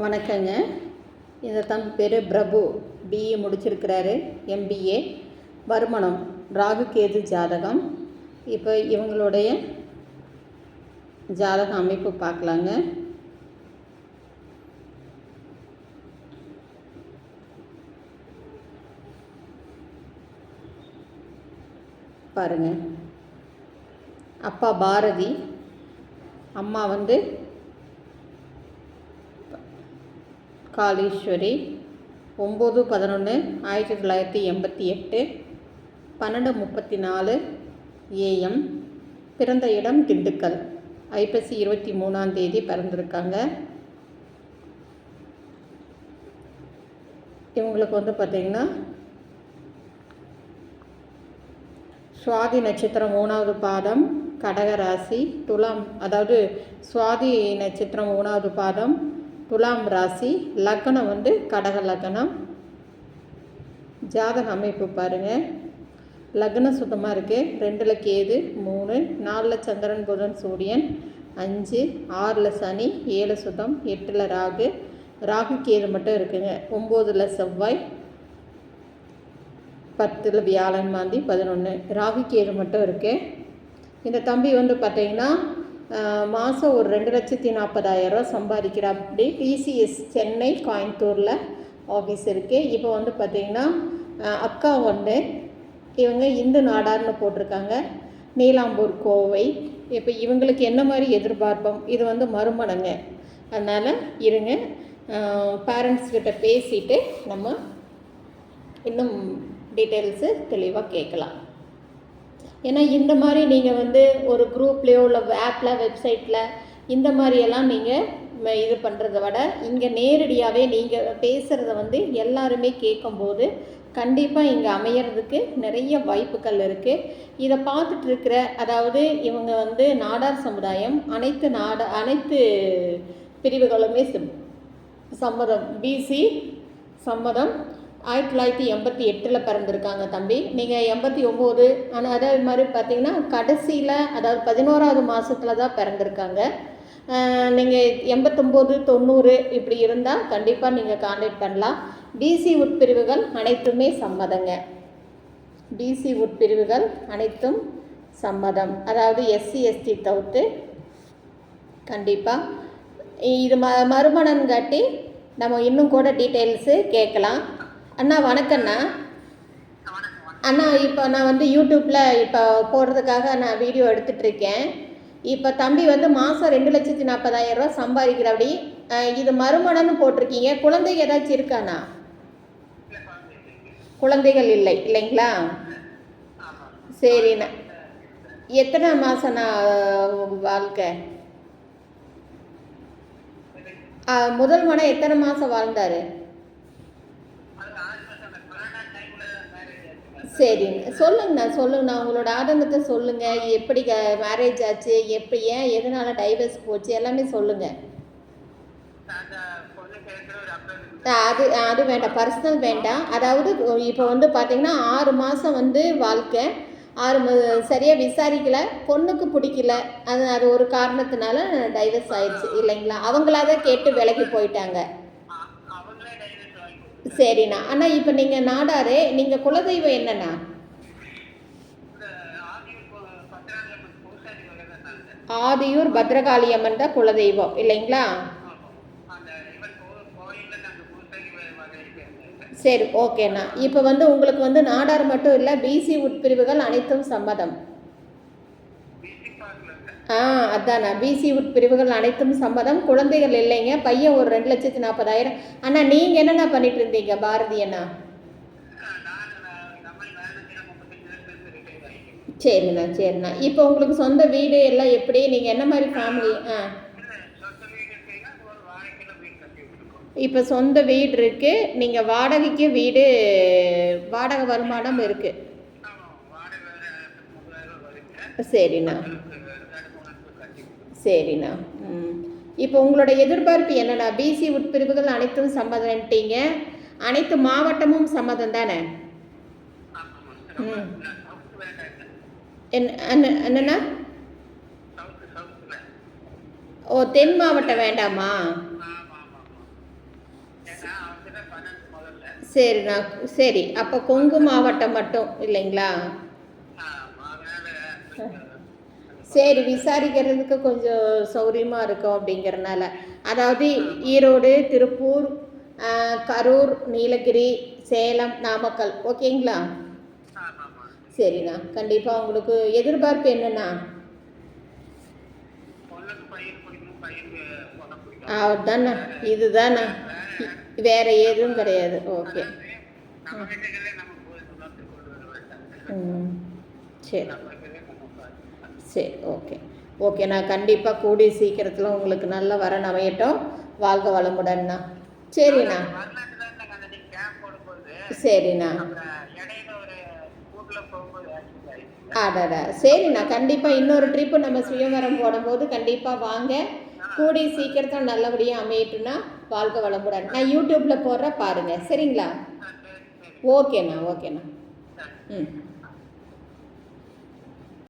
வணக்கங்க. இந்த தம்பி பேர் பிரபு. பிஇ முடிச்சிருக்கிறாரு. எம்பிஏ வருமானம். ராகு கேது ஜாதகம். இப்போ இவங்களுடைய ஜாதக அமைப்பு பார்க்கலாங்க. பாருங்க. அப்பா பாரதி. அம்மா வந்து காளீஸ்வரி ஒம்பது பதினொன்று ஆயிரத்தி தொள்ளாயிரத்தி எண்பத்தி எட்டு பன்னெண்டு முப்பத்தி நாலு ஏஎம் பிறந்த இடம் திண்டுக்கல். ஐப்பசி இருபத்தி மூணாம் தேதி பிறந்திருக்காங்க. இவங்களுக்கு வந்து பார்த்திங்கன்னா சுவாதி நட்சத்திரம் மூணாவது பாதம் கடக ராசி துலாம் அதாவது சுவாதி நட்சத்திரம் மூணாவது பாதம் துலாம் ராசி லக்னம் வந்து கடக லக்னம். ஜாதக அமைப்பு பாருங்கள் லக்னம் சுத்தமாக இருக்குது ரெண்டில் கேது மூணு. நாலில் சந்திரன் புதன் சூரியன். அஞ்சு ஆறில் சனி ஏழு சுத்தம் எட்டில் ராகு. ராகு கேது மட்டும் இருக்குங்க. ஒம்போதில் செவ்வாய் பத்தில் வியாழன் மாந்தி பதினொன்று ராகு கேது மட்டும் இருக்குது இந்த தம்பி வந்து பார்த்தீங்கன்னா மாதம் ஒரு ரெண்டு லட்சத்தி நாற்பதாயிரரூவா சம்பாதிக்கிற அப்படி டிசிஎஸ் சென்னை கோயம்புத்தூரில் ஆஃபீஸ் இருக்குது இப்போ வந்து பார்த்திங்கன்னா அக்கா ஒன்று இவங்க இந்து நாடார்னு போட்டிருக்காங்க. நீலாம்பூர் கோவை. இப்போ இவங்களுக்கு என்ன மாதிரி எதிர்பார்ப்போம்? இது வந்து மறுமணங்க. அதனால் இருங்க. பேரண்ட்ஸ் கிட்ட பேசிட்டு நம்ம இன்னும் டீட்டெயில்ஸு தெளிவாக கேட்கலாம். ஏன்னா இந்த மாதிரி நீங்கள் வந்து ஒரு குரூப்லேயோ இல்லை ஆப்பில் வெப்சைட்டில் இந்த மாதிரியெல்லாம் நீங்கள் இது பண்ணுறத விட இங்கே நேரடியாகவே நீங்கள் பேசுகிறத வந்து எல்லாருமே கேட்கும்போது கண்டிப்பாக இங்கே அமையறதுக்கு நிறைய வாய்ப்புகள் இருக்குது இதை பார்த்துட்டு இருக்கிற அதாவது இவங்க வந்து நாடார் சமுதாயம் அனைத்து நாட அனைத்து பிரிவுகளுமே சம்மதம் பிசி சம்மதம் ஆயிரத்தி தொள்ளாயிரத்தி எண்பத்தி எட்டில் பிறந்திருக்காங்க தம்பி. நீங்கள் எண்பத்தி ஒம்பது ஆனால் அதே மாதிரி பார்த்தீங்கன்னா கடைசியில் அதாவது பதினோராவது மாதத்தில் தான் பிறந்திருக்காங்க. நீங்கள் எண்பத்தொம்போது தொண்ணூறு இப்படி இருந்தால் கண்டிப்பாக நீங்கள் காண்டாக்ட் பண்ணலாம். பிசி உட்பிரிவுகள் அனைத்துமே சம்மதங்க. பிசி உட்பிரிவுகள் அனைத்தும் சம்மதம். அதாவது எஸ்சி எஸ்டி தவிர்த்து கண்டிப்பாக இது ம மறுமணம் காட்டி நம்ம இன்னும் கூட டீட்டெயில்ஸு கேட்கலாம். அண்ணா வணக்கண்ணா அண்ணா இப்போ நான் வந்து யூடியூப்பில் இப்போ போடுறதுக்காக நான் வீடியோ எடுத்துட்ருக்கேன். இப்போ தம்பி வந்து மாதம் ரெண்டு லட்சத்தி நாற்பதாயிரரூவா சம்பாதிக்கிறபடி. இது மறுமணம்னு போட்டிருக்கீங்க. குழந்தைங்க ஏதாச்சும் இருக்காண்ணா குழந்தைகள் இல்லை இல்லைங்களா? சரிண்ணா. எத்தனை மாதண்ணா வாழ்க்கை? முதல் மனம் எத்தனை மாதம் வாழ்ந்தார்? சரிங்க. சொல்லுங்கண்ணா சொல்லுங்கண்ணா. உங்களோட ஆதங்கத்தை சொல்லுங்கள் எப்படி க மேரேஜ் ஆச்சு? எப்படி ஏன் எதனால டைவர்ஸ் போச்சு? எல்லாமே சொல்லுங்கள் அது அது வேண்டாம். பர்சனல் வேண்டாம். அதாவது இப்போ வந்து பார்த்தீங்கன்னா ஆறு மாதம் வந்து வாழ்க்கை. ஆறு சரியாக விசாரிக்கல. பொண்ணுக்கு பிடிக்கல. அது அது ஒரு காரணத்தினால டைவர்ஸ் ஆயிடுச்சு. இல்லைங்களா? அவங்களா தான் கேட்டு விலகி போயிட்டாங்க. சரிண்ணா. அண்ணா இப்போ நீங்கள் நாடாரு நீங்கள் குலதெய்வம் என்னண்ணா? ஆதியூர் பத்ரகாளி அம்மன் தான் குலதெய்வம் இல்லைங்களா? சரி ஓகேண்ணா. இப்போ வந்து உங்களுக்கு வந்து நாடார் மட்டும் இல்லை பிசி உட்பிரிவுகள் அனைத்தும் சம்மதம். ஆ அதாண்ணா பிசி உட்பிரிவுகள் அனைத்தும் சம்மதம். குழந்தைகள் இல்லைங்க. பையன் ஒரு ரெண்டு லட்சத்தி நாற்பதாயிரம் அண்ணா நீங்கள் என்னண்ணா பண்ணிட்டு இருந்தீங்க பாரதி அண்ணா? சரிண்ணா சரிண்ணா. இப்போ உங்களுக்கு சொந்த வீடு எல்லாம் எப்படி? நீங்கள் என்ன மாதிரி ஃபேமிலி ஆ. இப்போ சொந்த வீடு இருக்குது நீங்கள் வாடகைக்கு வீடு வாடகை வருமானம் இருக்குது சரிண்ணா. சரிண்ணா. ம். இப்போ உங்களோட எதிர்பார்ப்பு என்னண்ணா? பிசி உட்பிரிவுகள் அனைத்தும் சம்மதம்ட்டீங்க. அனைத்து மாவட்டமும் சம்மதம் தானே ம் என்ன என்னண்ணா? ஓ தென் மாவட்டம் வேண்டாமா? சரிண்ணா. சரி. அப்போ கொங்கு மாவட்டம் மட்டும் இல்லைங்களா? சரி விசாரிக்கிறதுக்கு கொஞ்சம் சௌரியமாக இருக்கும் அப்படிங்கிறனால. அதாவது ஈரோடு திருப்பூர் கரூர் நீலகிரி சேலம் நாமக்கல். ஓகேங்களா? சரிண்ணா. கண்டிப்பாக உங்களுக்கு எதிர்பார்ப்பு என்னண்ணா? அதுதாண்ணா இதுதாண்ணா. வேற எதுவும் கிடையாது. ஓகே. நம்ம வீட்டுகளே சரி ஓகே ஓகே நான் கண்டிப்பாக கூடிய சீக்கிரத்தில் உங்களுக்கு நல்ல வரன் அமையட்டும். வாழ்க வளமுடன்ண்ணா சரிண்ணா. சரிண்ணா. ஆடாடா சரிண்ணா கண்டிப்பாக இன்னொரு ட்ரிப்பு நம்ம சுயவரம் போடும்போது கண்டிப்பாக வாங்க. கூடிய சீக்கிரத்தில் நல்லபடியாக அமையட்டும்னா வாழ்க வளமுடன். நான் யூடியூப்பில் போடுற பாருங்கள் சரிங்களா? ஓகேண்ணா ஓகேண்ணா. ம்.